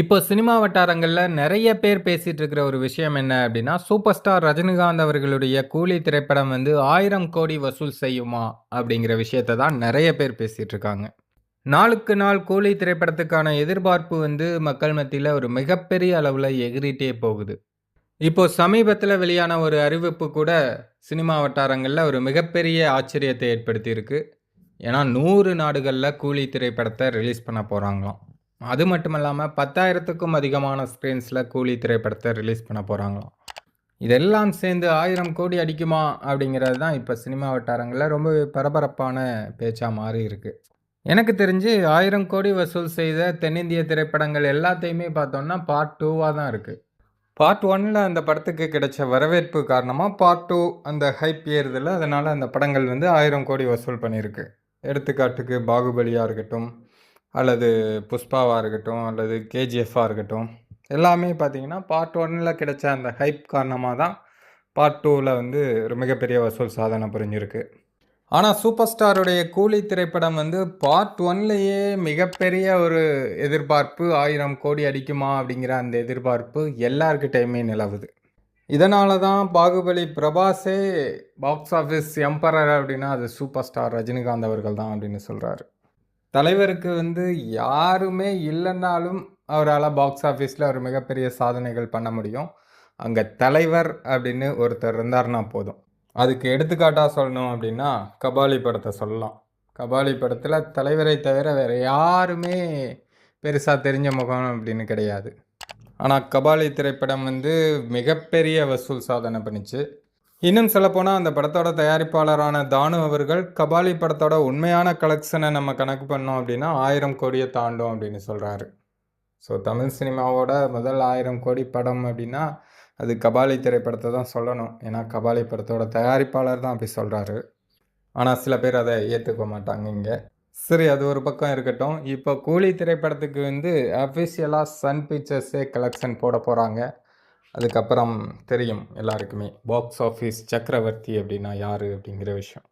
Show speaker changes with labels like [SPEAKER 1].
[SPEAKER 1] இப்போ சினிமா வட்டாரங்களில் நிறைய பேர் பேசிகிட்டு இருக்கிற ஒரு விஷயம் என்ன அப்படின்னா சூப்பர் ஸ்டார் ரஜினிகாந்த் அவர்களுடைய கூலி திரைப்படம் வந்து ஆயிரம் கோடி வசூல் செய்யுமா? அப்படிங்கிற விஷயத்த தான் நிறைய பேர் பேசிகிட்டு இருக்காங்க. நாளுக்கு நாள் கூலி திரைப்படத்துக்கான எதிர்பார்ப்பு வந்து மக்கள் மத்தியில் ஒரு மிகப்பெரிய அளவில் எகிரிட்டே போகுது. இப்போ சமீபத்தில் வெளியான ஒரு அறிவிப்பு கூட சினிமா வட்டாரங்களில் ஒரு மிகப்பெரிய ஆச்சரியத்தை ஏற்படுத்தியிருக்கு. ஏன்னா நூறு நாடுகளில் கூலி திரைப்படத்தை ரிலீஸ் பண்ண போகிறாங்களாம் அது மட்டும் இல்லாமல் பத்தாயிரத்துக்கும் அதிகமான ஸ்க்ரீன்ஸில் கூலி திரைப்படத்தை ரிலீஸ் பண்ண போகிறாங்களாம் இதெல்லாம் சேர்ந்து ஆயிரம் கோடி அடிக்குமா? அப்படிங்கிறது தான் இப்போ சினிமா வட்டாரங்களில் ரொம்பவே பரபரப்பான பேச்சாக மாறி இருக்குது எனக்கு தெரிஞ்சு ஆயிரம் கோடி வசூல் செய்த தென்னிந்திய திரைப்படங்கள் எல்லாத்தையுமே பார்த்தோம்னா, பார்ட் டூவாக தான் இருக்குது பார்ட் ஒன்னில் அந்த படத்துக்கு கிடைச்ச வரவேற்பு காரணமாக பார்ட் டூ அந்த ஹைப் ஏறுதில் அதனால் அந்த படங்கள் வந்து ஆயிரம் கோடி வசூல் பண்ணியிருக்கு. எடுத்துக்காட்டுக்கு பாகுபலியாக இருக்கட்டும், அல்லது புஷ்பாவாக இருக்கட்டும், அல்லது கேஜிஎஃபாக இருக்கட்டும், எல்லாமே பார்த்தீங்கன்னா, பார்ட் ஒன்னில் கிடைச்ச அந்த ஹைப் காரணமாக தான், பார்ட் டூவில் வந்து ஒரு மிகப்பெரிய வசூல் சாதனை புரிஞ்சிருக்கு. ஆனால் சூப்பர் ஸ்டாருடைய கூலி திரைப்படம் வந்து பார்ட் ஒன்லேயே மிகப்பெரிய ஒரு எதிர்பார்ப்பு ஆயிரம் கோடி அடிக்குமா? அப்படிங்கிற அந்த எதிர்பார்ப்பு எல்லார்கிட்டயுமே நிலவுது. இதனால தான் பாகுபலி பிரபாஸே பாக்ஸ் ஆஃபீஸ் எம்பரர் அப்படின்னா, அது சூப்பர் ஸ்டார் ரஜினிகாந்த் அவர்கள் தான் அப்படின்னு சொல்கிறாரு தலைவருக்கு வந்து யாருமே இல்லைன்னாலும் அவரால் பாக்ஸ் ஆஃபீஸில் ஒரு மிகப்பெரிய சாதனைகள் பண்ண முடியும். அங்கே தலைவர் அப்படின்னு ஒருத்தர் இருந்தாருன்னா போதும். அதுக்கு எடுத்துக்காட்டாக சொல்லணும் அப்படின்னா, கபாலி படத்தை சொல்லலாம். கபாலி படத்தில் தலைவரை தவிர வேறு யாருமே பெருசாக தெரிஞ்ச முகம் அப்படின்னு கிடையாது. ஆனால் கபாலி திரைப்படம் வந்து மிகப்பெரிய வசூல் சாதனை பண்ணிச்சு இன்னும் சொல்லப்போனால் அந்த படத்தோட தயாரிப்பாளரான தானு அவர்கள், கபாலி படத்தோட உண்மையான கலெக்ஷனை நம்ம கணக்கு பண்ணோம் அப்படின்னா, ஆயிரம் கோடியை தாண்டும் அப்படின்னு சொல்கிறாரு ஸோ, தமிழ் சினிமாவோட முதல் ஆயிரம் கோடி படம் அப்படின்னா, அது கபாலி திரைப்படத்தை தான் சொல்லணும். ஏன்னா, கபாலி படத்தோட தயாரிப்பாளர் தான் அப்படி சொல்கிறாரு ஆனால் சில பேர் அதை ஏற்றுக்க மாட்டாங்க இங்கே சரி அது ஒரு பக்கம் இருக்கட்டும். இப்போ கூலி திரைப்படத்துக்கு வந்து அஃபிஷியலாக சன் பிக்சர்ஸே கலெக்ஷன் போட போகிறாங்க அதுக்கப்புறம் தெரியும் எல்லாருக்குமே. பாக்ஸ் ஆஃபீஸ் சக்கரவர்த்தி அப்படின்னா யார் அப்படிங்கிற விஷயம்.